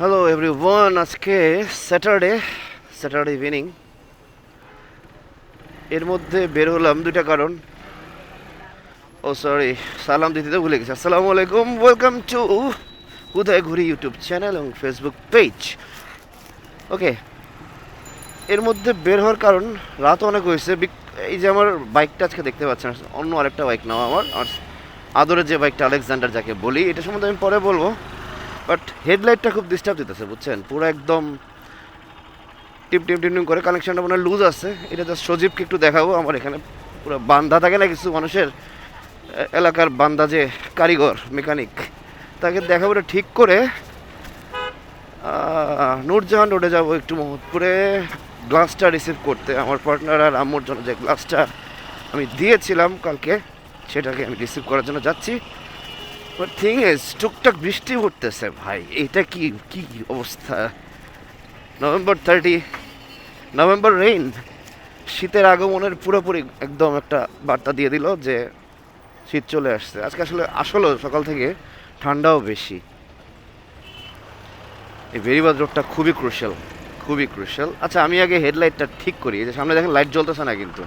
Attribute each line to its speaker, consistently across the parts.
Speaker 1: Hello everyone আজকে Saturday Saturday evening এর মধ্যে বের হলাম দুইটা কারণ। ও সরি সালাম দিতে তো ভুলে গেছি। আসসালামু আলাইকুম। Welcome to Uday Ghuri YouTube channel এবং ফেসবুক পেজ ওকে এর মধ্যে বের হওয়ার কারণ, রাত অনেক হয়েছে। এই যে আমার বাইকটা আজকে দেখতে পাচ্ছেন, অন্য আরেকটা বাইক নাও আমার। আর আদরের যে বাইকটা আলেকজান্ডার যাকে বলি, এটা সম্বন্ধে আমি পরে বলব। বাট হেডলাইটটা খুব ডিস্টার্ব দিতেছে, বুঝছেন? পুরো একদম টিপ টিপ টিপ টিপ করে কানেকশনটা মনে লুজ আছে। এটা জাস্ট সজীবকে একটু দেখাবো, আমার এখানে পুরো বান্ধা থাকে না কিছু মানুষের এলাকার বান্দা যে কারিগর মেকানিক তাকে দেখাবো এটা ঠিক করে। নূরজাহান রোডে যাব একটু মোহাম্মদপুরে গ্লাসটা রিসিভ করতে আমার পার্টনার আর আম্মুর জন্য যে গ্লাসটা আমি দিয়েছিলাম কালকে, সেটাকে আমি রিসিভ করার জন্য যাচ্ছি। থিং ইজ টুকটাক বৃষ্টি পড়তেছে ভাই। এটা কি কি অবস্থা? নভেম্বর থার্টি নভেম্বর রেইন শীতের আগমনের পুরোপুরি একদম একটা বার্তা দিয়ে দিল যে, শীত চলে আসছে। আজকে আসলে, আসলেও সকাল থেকে ঠান্ডাও বেশি। এই বেরিবাদ রোডটা খুবই ক্রুশাল খুবই ক্রুশাল আচ্ছা আমি আগে হেডলাইটটা ঠিক করি। যে সামনে দেখেন লাইট জ্বলতেছে না কিন্তু।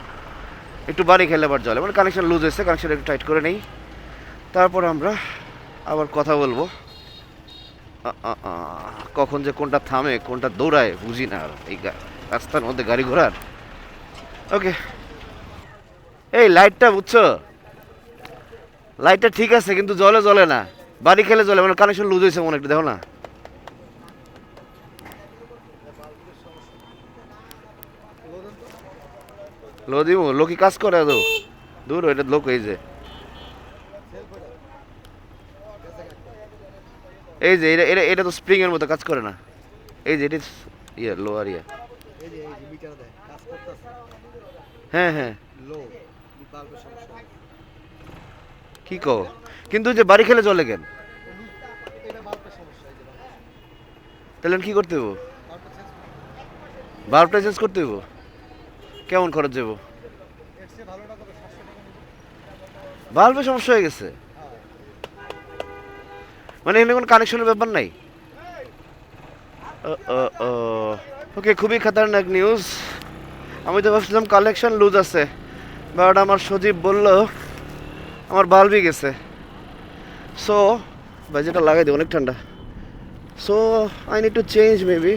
Speaker 1: একটু বাড়ি খেলে আবার জলে মানে কানেকশন লুজ হয়েছে কানেকশন একটু টাইট করে নেই। তারপর আমরা আবার কথা বলব। কখন যে কোনটা থামে, কোনটা দৌড়ায়, বুঝি না আর। এই রাস্তার মধ্যে গাড়ি ঘোড়ার। ওকে এই লাইটটা বুঝছ? লাইটটা ঠিক আছে, কিন্তু জলে জলে না। বাড়ি খেলে জলে মানে কানেকশন লুজ হয়েছে মনে একটু, দেখো না। লো দিব লো কি কাজ করে দূর এটা লোক এই যে? এই যে এটা এটা এটা তো স্প্রিং এর মতো কাজ করে না। এই যে এটা ইয়ে লোয়ার ইয়ে। হ্যাঁ হ্যাঁ।
Speaker 2: লো বাল্বের সমস্যা।
Speaker 1: কি কো কিন্তু যে বাড়ি খেলে চলে কেন?
Speaker 2: এটা বাল্বের সমস্যা এই যে
Speaker 1: তাহলে কি করতে হব।
Speaker 2: বাল্বটা চেঞ্জ
Speaker 1: করতে হব কেমন খরচ যাব বাল্বের সমস্যা হয়ে গেছে। মানে এখানে কোনো কানেকশনের ব্যাপার নাই? ওকে খুবই খাতারনাক নিউজ আমি তো ভাবছিলাম কালেকশন লুজ আছে। বাট আমার সজীব বলল, আমার বাল্বই গেছে। সো ভাই, যেটা লাগাই দিই, অনেক ঠান্ডা। So I need to change maybe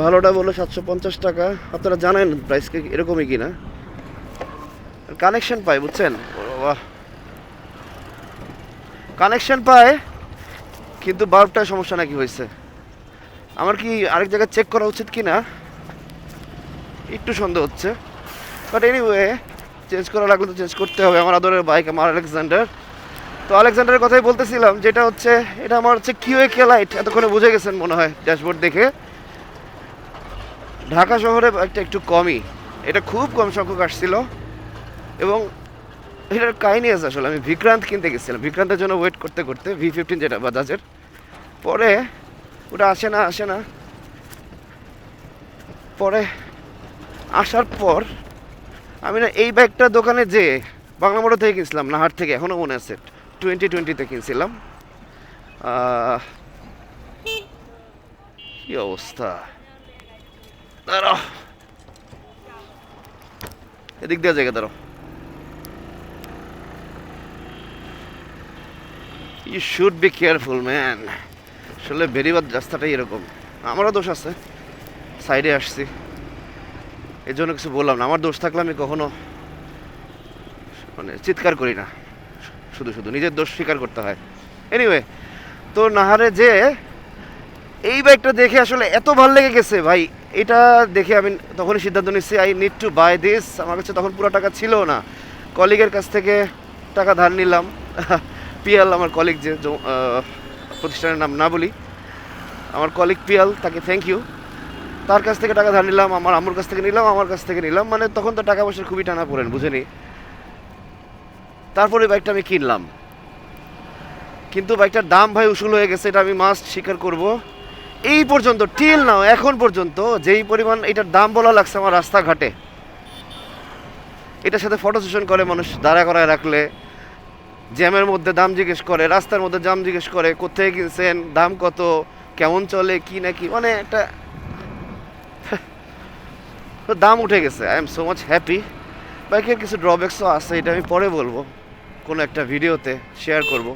Speaker 1: ভালোটা বলল সাতশো পঞ্চাশ টাকা। আপনারা জানেন প্রাইসকে এরকমই কিনা। কানেকশন পাই, বুঝছেন? বাহ কানেকশন পায়, কিন্তু বাল্বটায় সমস্যা নাকি হয়েছে। আমার কি আরেক জায়গায় চেক করা উচিত কি না একটু সন্দেহ হচ্ছে। বাট এনিওয়ে চেঞ্জ করা লাগলে তো চেঞ্জ করতে হবে। আমার আদরের বাইক আমার আলেকজান্ডার। তো আলেকজান্ডারের কথাই বলতেছিলাম, যেটা হচ্ছে, এটা আমার হচ্ছে কিউএ কে লাইট এতক্ষণে বুঝে গেছেন মনে হয় ড্যাশবোর্ড দেখে। ঢাকা শহরে একটা একটু কমই। এটা খুব কম সংখ্যক আসছিল। এবং এটার কাহিনী আছে আসলে, আমি বিক্রান্ত কিনতে গেছিলাম। বিক্রান্তের জন্য ওয়েট করতে করতে ভি ফিফটিন যেটা বাজাজের, পরে ওটা আসে না আসে না। পরে আসার পর আমি না এই বাইকটা দোকানে যে বাংলা মোড় থেকে কিনছিলাম, নাহার থেকে এখনও মনে আছে টোয়েন্টি টোয়েন্টিতে কিনছিলাম। কি অবস্থা? দাঁড়াও। এদিক দিয়ে জায়গা দাঁড়াও। You should be careful man আসলে বেরিবাদ রাস্তাটাই এরকম। আমারও দোষ আছে। সাইডে আসছি। এই জন্য কিছু বললাম না। আমার দোষ থাকলে আমি কখনো মানে চিৎকার করি না। শুধু শুধু নিজের দোষ স্বীকার করতে হয়। এনিওয়ে তো নাহারে যে এই বাইকটা দেখে আসলে এত ভালো লেগে গেছে ভাই। এটা দেখে আমি তখনই সিদ্ধান্ত নিচ্ছি I need to buy this আমার কাছে তখন পুরো টাকা ছিল না। কলিগের কাছ থেকে টাকা ধার নিলাম। পিয়াল আমার কলিগ যে প্রতিষ্ঠানের নাম না বলি, আমার কলিগ পিয়াল, তাকে থ্যাংক ইউ তার কাছ থেকে টাকা ধার নিলাম, আমার আম্মুর কাছ থেকে নিলাম, আমার কাছ থেকে নিলাম মানে তখন তো টাকা পয়সার খুবই টানা পড়েন বুঝেনি? তারপরে বাইকটা আমি কিনলাম। কিন্তু বাইকটার দাম ভাই উসুল হয়ে গেছে, এটা আমি মাস্ট স্বীকার করব। এই পর্যন্ত টিল নাও এখন পর্যন্ত, যেই পরিমাণ এটার দাম বলা লাগছে আমার রাস্তাঘাটে, এটার সাথে ফটো সেশন করে মানুষ, দাঁড়া করায় রাখলে জ্যামের মধ্যে দাম জিজ্ঞেস করে, রাস্তার মধ্যে দাম জিজ্ঞেস করে, কোথায় কিনছেন, দাম কত, কেমন চলে, কি না কি মানে একটা দাম উঠে গেছে। I am so much happy বাইকের কিছু ড্রব্যাক্সও আছে, এটা আমি পরে বলব। কোনো একটা ভিডিওতে শেয়ার করব।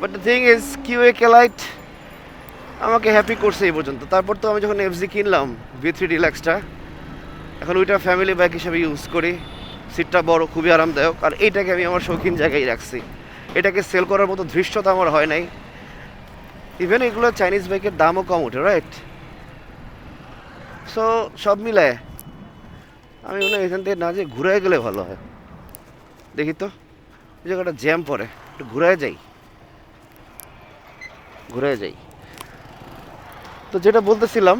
Speaker 1: But the thing is Keeway K Light আমাকে হ্যাপি করছে এই পর্যন্ত। তারপর তো আমি যখন এফজি কিনলাম ভি থ্রি ডিলাক্সটা এখন ওইটা ফ্যামিলি বাইক হিসেবে ইউজ করি। সিটটা বড়, খুবই আরামদায়ক। আর এইটাকে আমি আমার শৌখিন জায়গায় রাখছি। এটাকে সেল করার মতো ধৃষ্টতা আমার হয় নাই। ইভেন এগুলো চাইনিজ বাইকের দামও কম ওঠে রাইট সো সব মিলায় আমি মনে হয় এখান থেকে না যে ঘুরে গেলে ভালো হয়। দেখি তো জায়গাটা জ্যাম পড়ে, একটু ঘুরে যাই। ঘুরে যাই। তো যেটা বলতেছিলাম,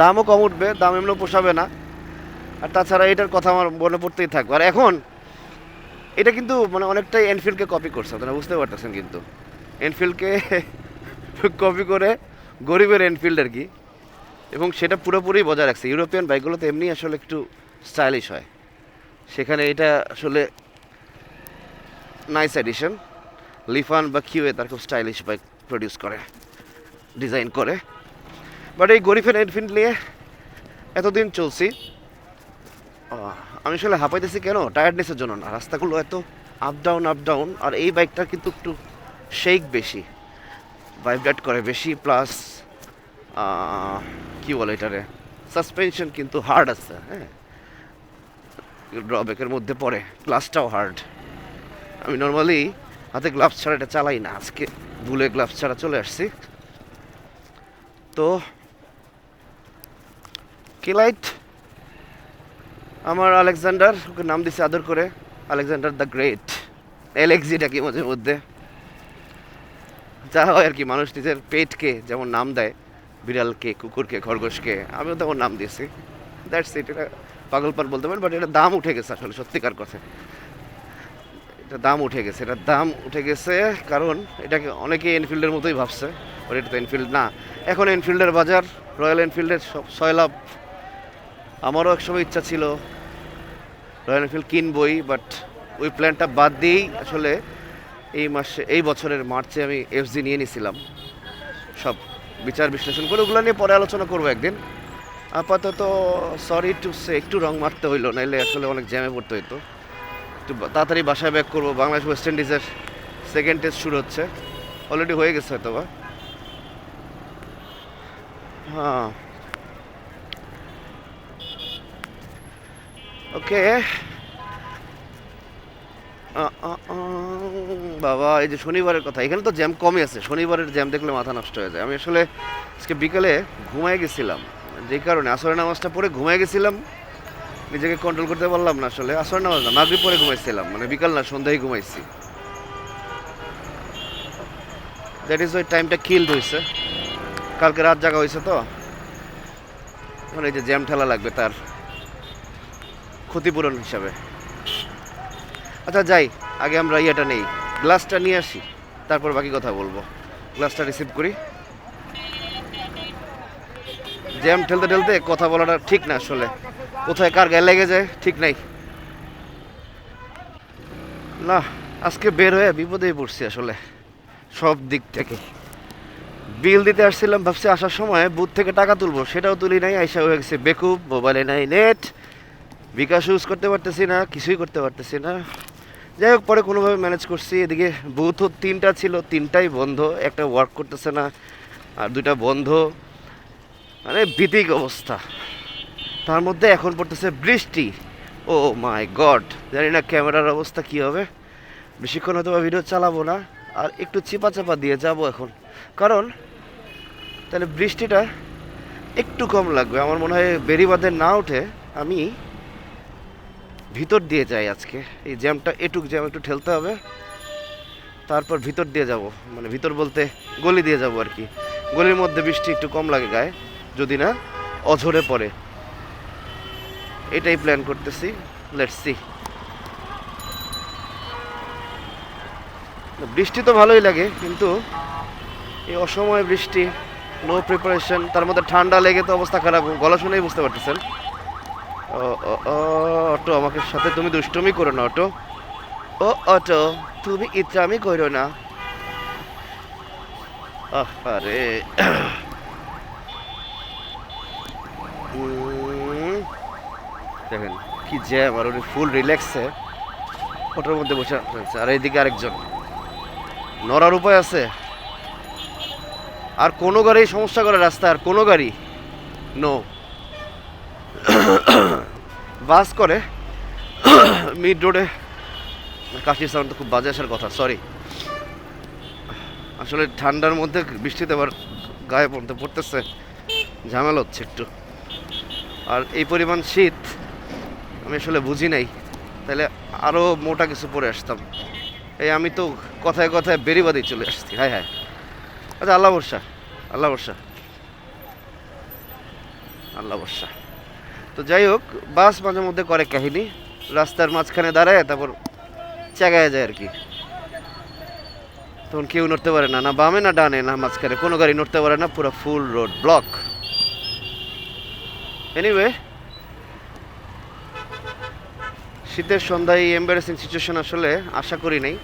Speaker 1: দামও কম উঠবে, দাম এমনিও পোষাবে না। আর তাছাড়া এটার কথা আমার মনে পড়তেই থাকবে। আর এখন, এটা কিন্তু মানে অনেকটাই এনফিল্ডকে কপি করছে, আপনারা বুঝতে পারতেছেন কিন্তু। এনফিল্ডকে কপি করে গরিবের এনফিল্ড আর কি। এবং সেটা পুরোপুরি বজায় রাখছে। ইউরোপিয়ান বাইকগুলোতে এমনি আসলে একটু স্টাইলিশ হয়। সেখানে এটা আসলে নাইস এডিশন লিফান বা কিউএ তার খুব স্টাইলিশ বাইক প্রডিউস করে ডিজাইন করে। বাট এই গরিবের এনফিল্ড নিয়ে এতদিন চলছি। আমি আসলে হাঁপাইতেছি কেন? টায়ার্ডনেসের জন্য না। রাস্তাগুলো এত আপ ডাউন আপ ডাউন আর এই বাইকটা কিন্তু একটু শেক বেশি। ভাইব্রেট করে বেশি প্লাস কি বলে এটারে? সাসপেনশন কিন্তু হার্ড আছে হ্যাঁ? ড্রব্যাকের মধ্যে পড়ে গ্লাসটাও হার্ড আমি নর্মালি হাতে গ্লাভস ছাড়া এটা চালাই না। আজকে ভুলে গ্লাভস ছাড়া চলে আসছি। তো কিলাইট আমার আলেকজান্ডার, ওকে নাম দিছে আদর করে, আলেকজান্ডার দ্য গ্রেট। এলেক্সি ডাকি মাঝে মধ্যে? যা হয় আর কি, মানুষ নিজের পেটকে যেমন নাম দেয়, বিড়ালকে, কুকুরকে, খরগোশকে, আমিও তেমন নাম দিয়েছি। দ্যাটস ইট এটা পাগলপান বলতে পারেন বাট এটা দাম উঠে গেছে আসলে, সত্যিকার কথা। এটা দাম উঠে গেছে এটার দাম উঠে গেছে কারণ এটাকে অনেকে এনফিল্ডের মতোই ভাবছে ওর এটা তো এনফিল্ড না। এখন এনফিল্ডের বাজার রয়্যাল এনফিল্ডের সব ছয় লাভ আমারও একসময় ইচ্ছা ছিল রয়্যাল এনফিল্ড কিনবই বাট ওই প্ল্যানটা বাদ দিয়েই আসলে এই মাসে, এই বছরের মার্চে আমি এফজি নিয়ে নিয়েছিলাম সব বিচার বিশ্লেষণ করে ওগুলো নিয়ে পরে আলোচনা করব একদিন। আপাতত সরি টু সে একটু রং মারতে হইল, নাইলে আসলে অনেক জ্যামে পড়তে হইতো। একটু তাড়াতাড়ি বাসায় ব্যাক করব, বাংলাদেশ ওয়েস্ট ইন্ডিজের সেকেন্ড টেস্ট শুরু হচ্ছে। অলরেডি হয়ে গেছে হয়তো বা হ্যাঁ। ওকে। বাবা, এই যে শনিবারের কথা, এখানে তো জ্যাম কমই আছে, শনিবারের জ্যাম দেখলে মাথা নষ্ট হয়ে যায়। আমি আসলে আজকে বিকালে ঘুমায় গেছিলাম, যে কারণে আসরের নামাজটা পরে ঘুমায় গেছিলাম, নিজেকে কন্ট্রোল করতে পারলাম না আসলে আসর নামাজ না, মাগরিব পরে ঘুমাইছিলাম মানে বিকাল না, সন্ধ্যায় ঘুমাইছি। দ্যাট ইজ ওই টাইমটা কিল্ড হয়েছে। কালকে রাত জাগা হয়েছে তো। মানে এই যে জ্যাম ঠেলা লাগবে তার। ক্ষতিপূরণ হিসাবে। আচ্ছা যাই, আগে আমরা ইয়েটা নেই। গ্লাসটা নিয়ে আসি, তারপর বাকি কথা বলব। গ্লাসটা রিসিভ করি। জ্যাম ঠেলতে ঠেলতে কথা বলাটা ঠিক না আসলে। কোথায় কার গায়ে লেগে যায়, ঠিক নাই। না, আজকে বের হয়ে বিপদেই পড়ছি আসলে। সব দিক থেকে। বিল দিতে আসছিলাম, ভাবছি আসার সময় বুথ থেকে টাকা তুলবো, সেটাও তুলি নাই, আইসা হয়ে গেছে বেকুব, মোবাইলে নাই, নেট। বিকাশ ইউজ করতে পারতেছি না, কিছুই করতে পারতেছি না। যাই হোক, পরে কোনোভাবে ম্যানেজ করছি। এদিকে বুথও তিনটা ছিল, তিনটাই বন্ধ, একটা ওয়ার্ক করতেছে না, আর দুইটা বন্ধ। মানে ভীতিক অবস্থা। তার মধ্যে এখন পড়তেছে বৃষ্টি। ও মাই গড জানি না ক্যামেরার অবস্থা কী হবে। বেশিক্ষণ হয়তো ভিডিও চালাবো না, আর একটু চিপা চাপা দিয়ে যাব এখন। কারণ, তাহলে বৃষ্টিটা একটু কম লাগবে। আমার মনে হয় বেরিবাদের না উঠে আমি ভিতর দিয়ে যাই আজকে। এই জ্যামটা, এটুক জ্যাম একটু ঠেলতে হবে। তারপর ভিতর দিয়ে যাব। মানে ভিতর বলতে গলি দিয়ে যাব আর কি। গলির মধ্যে বৃষ্টি একটু কম লাগে গায়ে, যদি না অঝরে পড়ে। এটাই প্ল্যান করতেছি। লেটস সি বৃষ্টি তো ভালোই লাগে, কিন্তু এই অসময়ে বৃষ্টি নো প্রিপারেশন তার মধ্যে ঠান্ডা লেগে তো অবস্থা খারাপ। গলা শুনেই বুঝতে পারতেছেন। অটো, আমাকে সাথে তুমি দুষ্টুমি করো না, অটো। ও, অটো, তুমি ইত্রামি করো না। আরে দেখেন, কি জ্যাম আর উনি ফুল রিল্যাক্সে অটোর মধ্যে বসে আছে আর এইদিকে আরেকজন। নড়ার উপায় আছে। আর কোনো গাড়ি সমস্যা করে রাস্তা আর কোনো গাড়ি নো বাস করে মিড রোডে কাশি সাউন্ড তো খুব বাজে আসার কথা সরি আসলে ঠান্ডার মধ্যে বৃষ্টিতে আবার গায়ে পড়তে, পড়তেছে, ঝামেলা হচ্ছে একটু। আর এই পরিমাণ শীত আমি আসলে বুঝি নাই, তাহলে আরও মোটা কিছু পরে আসতাম। এই আমি তো কথায় কথায় বেরিবাদেই চলে আসছি হ্যাঁ হ্যাঁ। আচ্ছা আল্লাহ বর্ষা আল্লাহ বর্ষা আল্লাহ বর্ষা তো যাই হোক, বাস মাঝে মধ্যে করে কাহিনী। রাস্তার মাঝখানে দাঁড়ায়, তারপর চাগায় যায় আর কি। তখন কেউ নড়তে পারে না না বামে না ডানে, না মাঝখানে। কোনো গাড়ি নড়তে পারে না, পুরো ফুল রোড ব্লক। এনিওয়ে শীতের সন্ধ্যায় এই এম্বারেসিং সিচুয়েশন আসলে আশা করি নাই।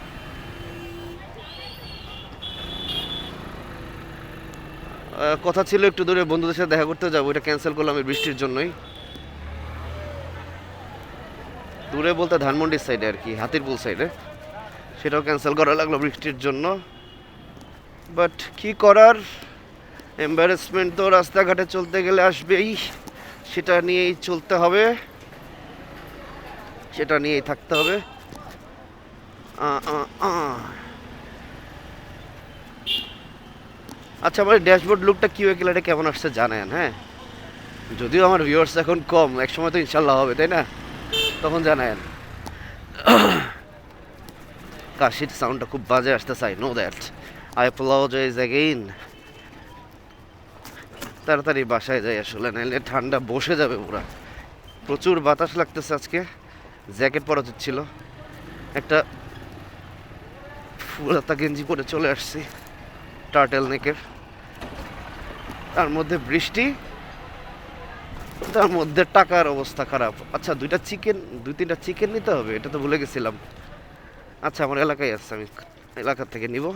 Speaker 1: কথা ছিল একটু দূরে, বন্ধুদের সাথে দেখা করতে যাব, এটা ক্যান্সেল করলাম এই বৃষ্টির জন্যই। দূরে বলতে ধানমন্ডির সাইডে আর কি, হাতিরপুল সাইডে সেটাও ক্যান্সেল করা লাগল বৃষ্টির জন্য। বাট কি করার? এম্বারেসমেন্ট তো রাস্তাঘাটে চলতে গেলে আসবেই। সেটা নিয়েই চলতে হবে। সেটা নিয়েই থাকতে হবে। আচ্ছা আমার ড্যাশবোর্ড লুকটা কিউ কিলারে কেমন আসছে জানেন হ্যাঁ? যদিও আমার ভিউয়ার্স এখন কম এক সময় তো ইনশাল্লাহ হবে, তাই না? তখন জানায়েন কাশির সাউন্ডটা খুব বাজে আসতে চাই know that I apologise again তাড়াতাড়ি বাসায় যাই আসলে নাহলে ঠান্ডা বসে যাবে পুরা। প্রচুর বাতাস লাগতেছে আজকে জ্যাকেট পরা ছিল। একটা ফুলাতা গেঞ্জি পরে চলে আসছি টার্টেল নেকের তার মধ্যে বৃষ্টি তার মধ্যে টাকার অবস্থা খারাপ। আচ্ছা দুইটা চিকেন দুই তিনটা চিকেন নিতে হবে, এটা তো ভুলে গেছিলাম। আচ্ছা আমার এলাকায় আছে, আমি এলাকা থেকে নিব।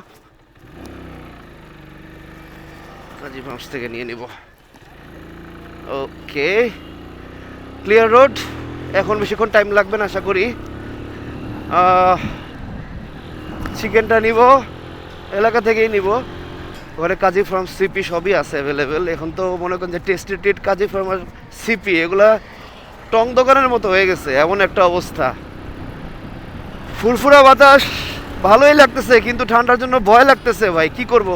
Speaker 1: কাজী মাউস থেকে নিয়ে নিব। ওকে। ক্লিয়ার রোড এখন বেশিক্ষণ টাইম লাগবে না, আশা করি। চিকেনটা নিব। এলাকা থেকেই নিব। ওখানে কাজী ফার্ম সিপি সবই আছে অ্যাভেলেবেল এখন তো মনে করেন যে টেস্টি টেট কাজী ফার্ম আর সিপি, এগুলা টং দোকানের মতো হয়ে গেছে, এমন একটা অবস্থা। ফুরফুরা বাতাস ভালোই লাগতেছে, কিন্তু ঠান্ডার জন্য ভয় লাগতেছে ভাই, কি করব?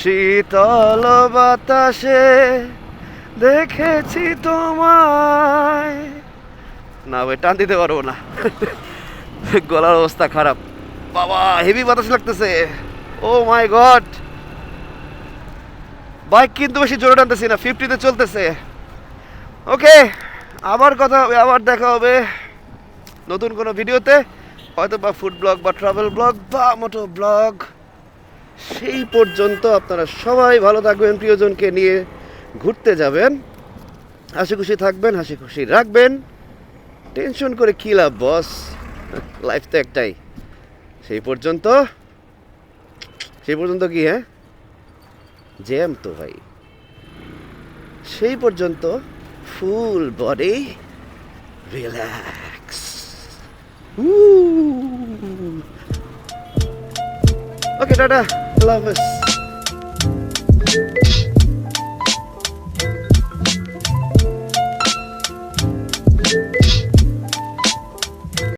Speaker 1: শীতল বাতাসে দেখেছি তোমায়। না ভাই, টান দিতে পারব না। গলার অবস্থা খারাপ। বাবা হেভি বাতাস লাগতেছে। ও মাই গড বাইক কিন্তু বেশি জোরে টানতেছি না ফিফটিতে চলতেছে। ওকে আবার কথা হবে, আবার দেখা হবে নতুন কোনো ভিডিওতে। হয়তো বা ফুড ব্লগ বা ট্রাভেল ব্লগ বা মোটো ব্লগ সেই পর্যন্ত আপনারা সবাই ভালো থাকবেন, প্রিয়জনকে নিয়ে ঘুরতে যাবেন। হাসি খুশি থাকবেন, হাসি খুশি রাখবেন। টেনশন করে কী লাভ বস লাইফ তো একটাই। সেই পর্যন্ত সেই পর্যন্ত কি হ্যাঁ? জ্যাম তো ভাই। সেই পর্যন্ত full body relax. Okay tata আল্লাহ হাফেজ।